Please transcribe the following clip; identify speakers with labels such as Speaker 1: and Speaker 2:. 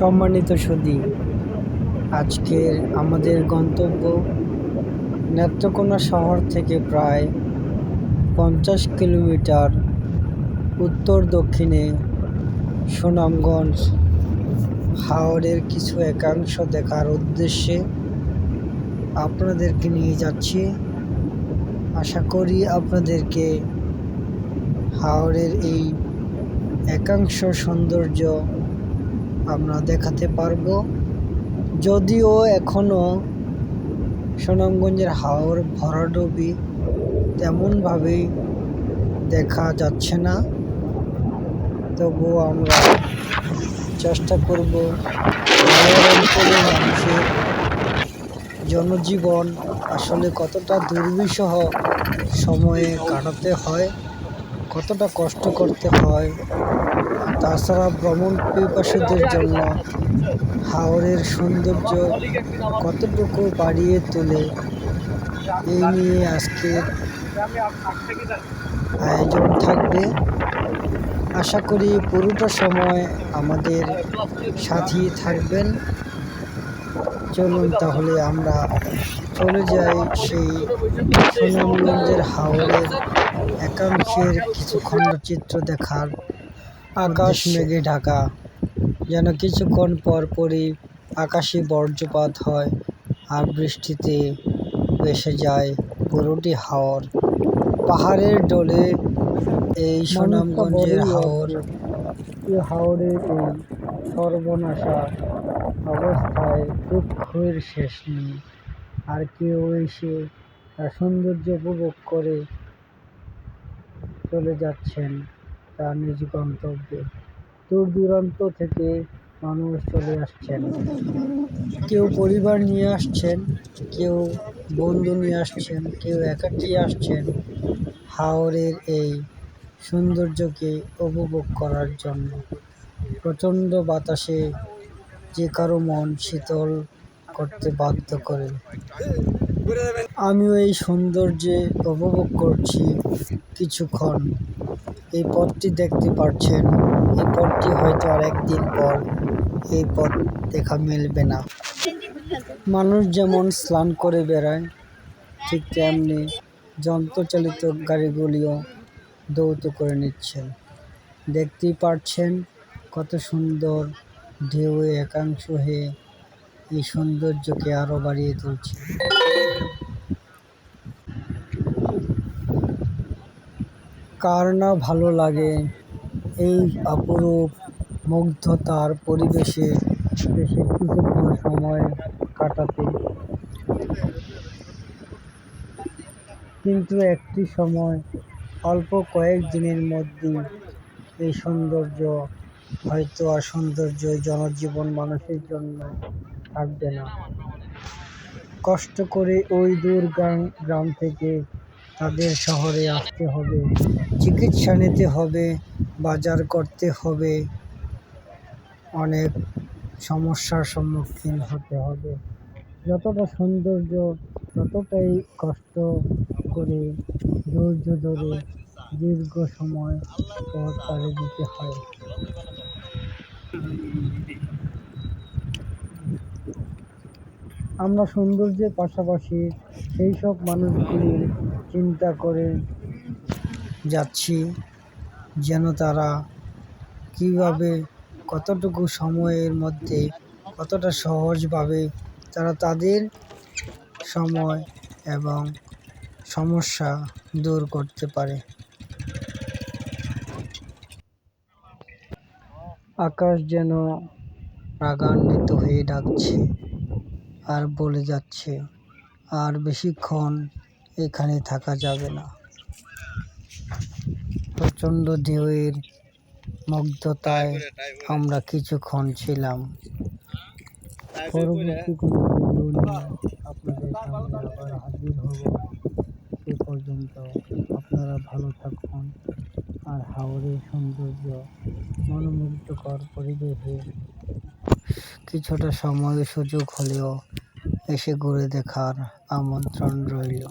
Speaker 1: সম্মানিত সুদী, আজকের আমাদের গন্তব্য নেত্রকোনা শহর থেকে প্রায় পঞ্চাশ কিলোমিটার উত্তর দক্ষিণে সুনামগঞ্জ। হাওড়ের কিছু একাংশ দেখার উদ্দেশ্যে আপনাদেরকে নিয়ে যাচ্ছি। আশা করি আপনাদেরকে হাওড়ের এই একাংশ সৌন্দর্য আমরা দেখাতে পারব। যদিও এখনও সুনামগঞ্জের হাওর ভরাডুবি তেমনভাবে দেখা যাচ্ছে না। তবুও আমরা চেষ্টা করব মানুষের জনজীবন আসলে কতটা দুর্বিষহ সময়ে কাটাতে হয়। কতটা কষ্ট করতে হয়, তাছাড়া ভ্রমণ পিপাসুদের জন্য হাওরের সৌন্দর্য কতটুকু বাড়িয়ে তোলে এই নিয়ে আজকের আয়োজন থাকবে। আশা করি পুরোটা সময় আমাদের সাথী থাকবেন। চলুন তাহলে আমরা চলে যাই সেই সুনামগঞ্জের হাওরের একাংশের কিছু খণ্ডচিত্র দেখার আকাশ মেঘে ঢাকা। যেন কিছুক্ষণ পর পরই আকাশে বজ্রপাত হয় আর বৃষ্টিতে ভেসে যায় পুরোটি হাওর। পাহাড়ের ডলে এই সুনামগঞ্জের হাওর। হাওরের এই সর্বনাশা অবস্থায় দুঃখের শেষ নেই। আর কেউ এসে তার সৌন্দর্য উপভোগ করে চলে যাচ্ছেন তার নিজ গন্তব্যে। দূর দূরান্ত থেকে মানুষ চলে আসছেন। কেউ পরিবার নিয়ে আসছেন, কেউ বন্ধু নিয়ে আসছেন, কেউ একাকি আসছেন হাওরের এই সৌন্দর্যকে উপভোগ করার জন্য। প্রচণ্ড বাতাসে যে কারও মন শীতল করতে বাধ্য করে। আমিও এই সৌন্দর্যে উপভোগ করছি কিছুক্ষণ। এই পথটি দেখতে পাচ্ছেন এই পথটি হয়তো আর একদিন পর এই পথ দেখা মিলবে না। মানুষ যেমন স্নান করে বেড়ায়, ঠিক তেমনি যন্ত্রচালিত গাড়িগুলিও দৌত করে নিচ্ছেন। দেখতেই পাচ্ছেন কত সুন্দর ঢেউ একাংশ হয়ে এই সৌন্দর্যকে আরও বাড়িয়ে তুলছে। কার না ভালো লাগে এই অপরূপ মুগ্ধতার পরিবেশে দেশে কিছুক্ষণ সময় কাটাতে। কিন্তু একটি সময়, অল্প কয়েক দিনের মধ্যেই এই সৌন্দর্য হয়তো আর সৌন্দর্য জনজীবন মানুষের জন্য থাকবে না। কষ্ট করে ওই দূর গ্রাম থেকে তাদের শহরে আসতে হবে, চিকিৎসা নিতে হবে, বাজার করতে হবে, অনেক সমস্যার সম্মুখীন হতে হবে। যতটা সৌন্দর্য, ততটাই কষ্ট করে ধৈর্য ধরে দীর্ঘ সময় পথ দিতে হয়। আমরা সৌন্দর্যের পাশাপাশি সেই সব মানুষগুলির চিন্তা করে যাচ্ছি যেন তারা কীভাবে কতটুকু সময়ের মধ্যে কতটা সহজভাবে তারা তাদের সময় এবং সমস্যা দূর করতে পারে। আকাশ যেন রাগান্বিত হয়ে ডাকছে। আর বলে যাচ্ছে, আর বেশিক্ষণ এখানে থাকা যাবে না। প্রচণ্ড ঢেউয়ের মুগ্ধতায় আমরা কিছুক্ষণ ছিলাম। পরবর্তী কোনো আপনাদের হাজির হব। সে পর্যন্ত আপনারা ভালো থাকুন। আর হাওড়ের সৌন্দর্য, মনোমুগ্ধকর পরিবেশে কিছুটা সময় সুযোগ হলেও এসে ঘুরে দেখার আমন্ত্রণ রইল।